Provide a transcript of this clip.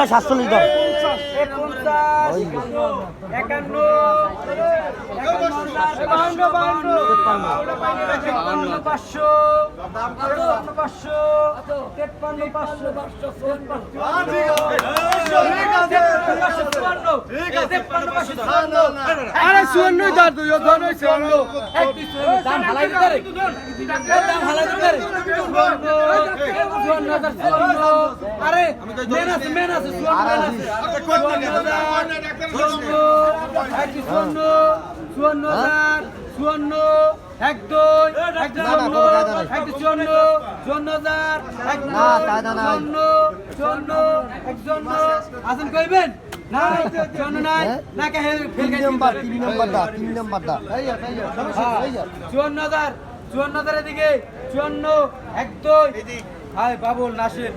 ভাই সাতচল্লিশ আরে চুয়ান্ন দাঁড় তুই ধন চুয়ান্ন। দাম হালাই দিতে দাম হালাই দিতে রে চুয়ান্ন হাজার চুয়ান্ন আরে মেন আছে মেন আছে চুয়ান্ন চুয়ান্ন চুয়ান্ন হাজার চুয়ান্ন এক দুই এক চুয়ান্ন একটি চুয়ান্ন চুয়ান্ন হাজার এক। চুয়ান্ন চুয়ান্ন এক চুয়ান্ন। আসেন কইবেন? না চুয়ান্ন হাজার চুয়ান্ন হাজারের দিকে চুয়ান্ন এক দুই। হাই বাবুল নাসির।